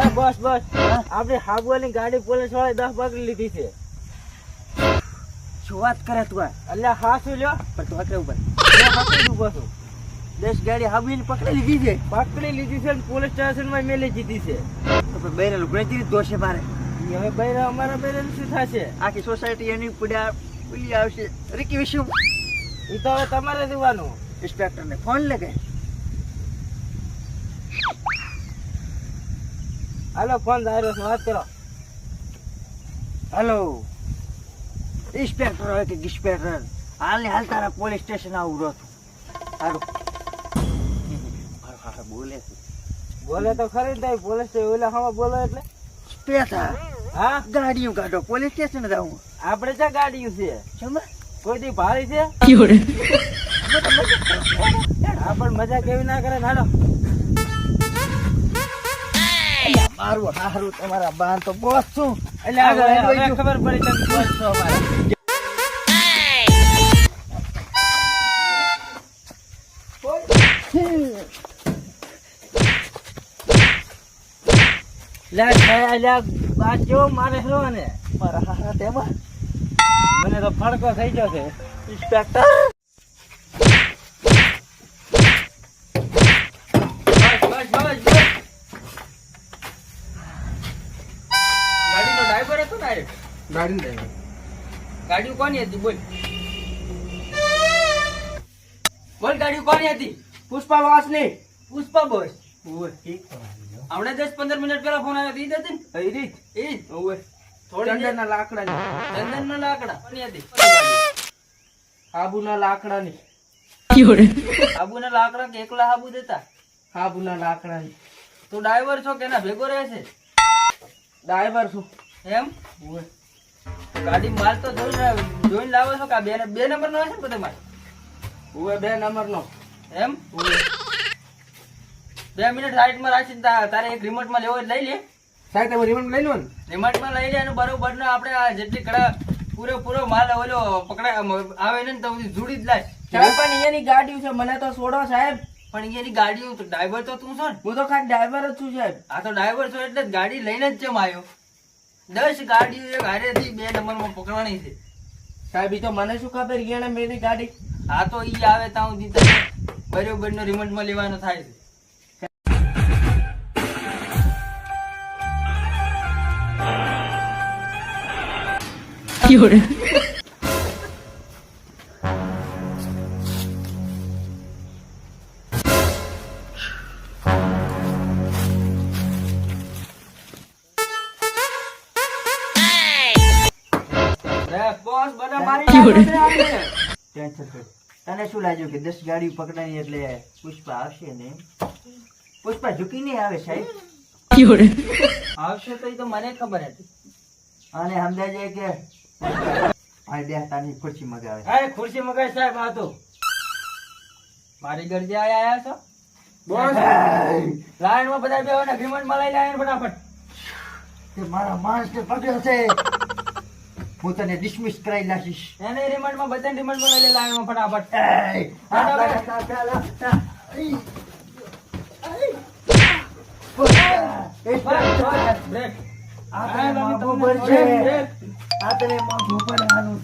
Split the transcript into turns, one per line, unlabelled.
હા બસ બસ. આપણે હાબુઆની ગાડી પોલીસવાળા દસ પકડી લીધી છે.
શું વાત કરે તું?
એટલે હા શું લ્યો.
પણ તું આકરે ઉપર
ઊભો પકડી દીધું પાછું
દસ ગાડી હાબીને પકડી લીધી છે?
પકડી લીધી છે ને પોલીસ સ્ટેશનમાં મેલી જીધી છે.
તો પછી બૈરા લુગડા જેવી દોષે મારે.
હવે બૈરા અમારા બૈરા શું થશે?
આખી સોસાયટી એની પડ્યા પુલી આવશે. રીકી વિશું
એ તો હવે તમારે દેવાનું
ઇન્સ્પેક્ટરને ફોન લગે
હાલો ફોન ધાર્યો છે વાત કરો.
હેલો. ઇન્સ્પેક્ટર હોય કે ડિસ્પેક્ટર હાલ ને હાલ તારા પોલીસ સ્ટેશન આવું રહો સારું બોલે છે.
બોલે તો ખરી તારી પોલીસ ઓલા હવા બોલો એટલે.
પેથા
હા?
ગાડીઓ કાઢો પોલીસ સ્ટેશન જાઉં
આપણે ક્યાં ગાડીયું છે?
સમજ?
કોઈ દી ભારી છે હા પણ મજા કેવી ના કરે નાડો
મારું હારું તમારા બાન તો બોસ છું.
એટલે. ખબર પડી તમે કોણ છો અમારા. લે લે મારે હેરો ને.
મારા હારા તેમાં
મને તો ફડકો થઈ ગયો છે.
ઇન્સ્પેક્ટર.
ડ્રાઈવર ગાડી ડ્રાઈવર ગાડી કોની હતી? બોલ. બોલ ગાડી કોની હતી?
પુષ્પા વાસની.
પુષ્પા બોસ હમણાં દસ પંદર મિનિટ પેલા ફોન આવ્યો હતો હતી ને?
એ રીત
એ જ થોડી
ચંદનના લાકડાની
ચંદન લાકડા. કોની હતી?
હાબુના લાકડાની
આબુના લાકડા કે એકલા હાબુ દેતા?
હાબુના લાકડાની
તું ડ્રાઈવર છો કે ના? ભેગો રહે છે
ડ્રાઈવર છું.
એમ? ગાડી માલ તો જોઈને જોઈને લાવો છો કે બે બે નંબર નો હશે ને બધે માલ?
ઉવે બે નંબરનો.
એમ? બે મિનિટ સાઈડમાં રાખી તારે એક રિમોટમાં લેવો લઈ લે.
સાહેબ તમે રિમોટ લઈ લો ને.
રિમોટમાં લઈ લે અને બરોબર નો આપણે આ જેટલી કડા પૂરેપૂરો માલ ઓલો પકડાય આમ આવે ને તો જોડી જ લાય
સાહેબ પણ અહીંયાની ગાડી છે મને તો છોડો સાહેબ.
પણ અહીંયાની ગાડી ડ્રાઈવર તો તું છો ને.
હું તો ખાલી ડ્રાઈવર જ છું સાહેબ.
આ તો ડ્રાઈવર છો એટલે જ ગાડી લઈને જ છે આવ્યો. દસ ગાડીઓ એક હારેથી બે નંબરમાં પકડવાની છે.
સાહેબ ઈ તો મને શું ખબર? ગયા મેરી ગાડી.
હા તો ઈ આવે ત્યાં સુધી નો રિમોટમાં લેવાનો થાય છે. રે, બોસ બધા મારી છે.
ટેન્શન. તને શું લાગ્યું કે દસ ગાડી પકડાની એટલે પુષ્પા આવશે ને પુષ્પા ઝૂકી નહીં આવે સાહેબ?
આવશે તો એ તો મને ખબર હતી.
અને સમજાય છે કે આ બે તાની ખુરશી મગાવે.
હા ખુરશી મગાવે સાહેબ આ તો. મારી ગરજે આયા આયા છો? બોસ. લાઈનમાં બધા બેવાના અગ્રીમેન્ટ મલાઈ લાઈન ફટાફટ.
મારા માણસ ને પકડ્યો છે. હું તને ડિસમિસ કરાવી નાખીશ
એને રિમાન્ડમાં બધા રિમાન્ડમાં લઈ લે લાઈનમાં ફટાફટ બ્રેક
આ તને
તમે
મોંઘું
તમને